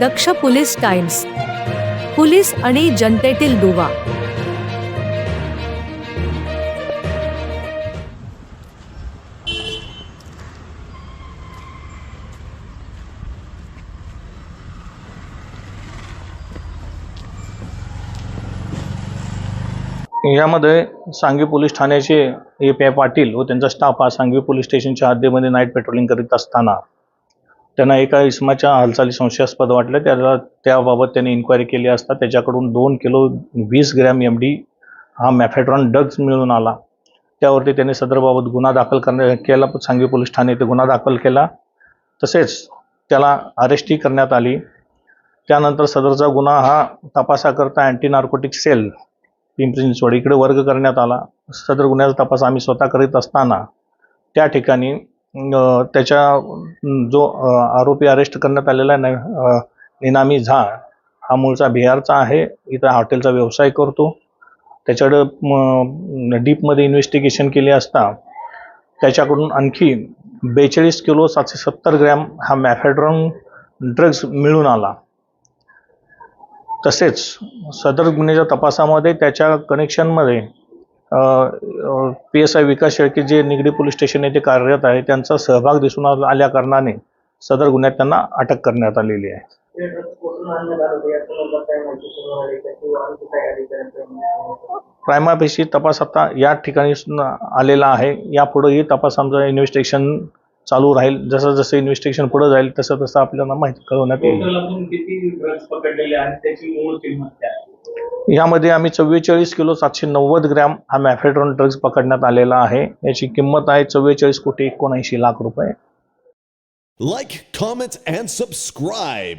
दक्ष police times police आणि जनतेतील दुवा. यामध्ये सांगवी पोलीस ठाण्याचे ए पी आय पाटील व त्यांचा स्टाफ हा सांगवी पोलीस स्टेशनच्या हद्दीमध्ये नाईट पेट्रोलिंग करीत असताना त्यांना एका इसमाच्या हालचाली संशयास्पद वाटल्या त्याला त्याबाबत त्यांनी इन्क्वायरी केली असता त्याच्याकडून दोन किलो वीस ग्रॅम एम डी हा मॅफेड्रॉन ड्रग्ज मिळून आला. त्यावरती त्यांनी सदरबाबत गुन्हा दाखल करण्या केला. सांगवी पोलीस ठाणे येथे गुन्हा दाखल केला. तसेच त्याला अरेस्टही करण्यात आली. त्यानंतर सदरचा गुन्हा हा तपासाकरता anti narcotic cell Pimpri Chinchwad इकडे वर्ग करण्यात आला. सदर गुन्ह्याचा तपास आम्ही स्वतः करीत असताना त्या ठिकाणी त्याच्या जो आरोपी अरेस्ट करण्यात आलेला आहे निनामी झा हा मूळचा बिहारचा आहे. इथं हॉटेलचा व्यवसाय करतो. त्याच्याकडं डीपमध्ये इन्व्हेस्टिगेशन केली असता त्याच्याकडून आणखी बेचाळीस किलो सातशे सत्तर ग्रॅम हा मॅफेड्रॉन ड्रग्ज मिळून आला. तसेच सदर गुन्ह्याच्या तपासामध्ये त्याच्या कनेक्शनमध्ये P S I Vikas Shelke जे निगडी पोलीस स्टेशन येथे कार्यरत आहे त्यांचा सहभाग दिसून आल्या कारणाने सदर गुन्ह्यात त्यांना अटक करण्यात आलेली आहे. प्रायमापेशी तपास आता या ठिकाणी आलेला आहे. यापुढेही तपास आमचं इन्व्हेस्टिगेशन चालू राहील. जसं जसं इन्व्हेस्टिगेशन पुढे जाईल तसं तसं आपल्याला माहिती कळवण्यात येईल. यामध्ये आम्ही चव्वेचाळीस किलो सातशे नव्वद ग्रॅम हा मॅफेड्रॉन ड्रग्ज पकडण्यात आलेला आहे. याची किंमत आहे चव्वेचाळीस कोटी एकोणऐंशी लाख रुपये. Like comment and subscribe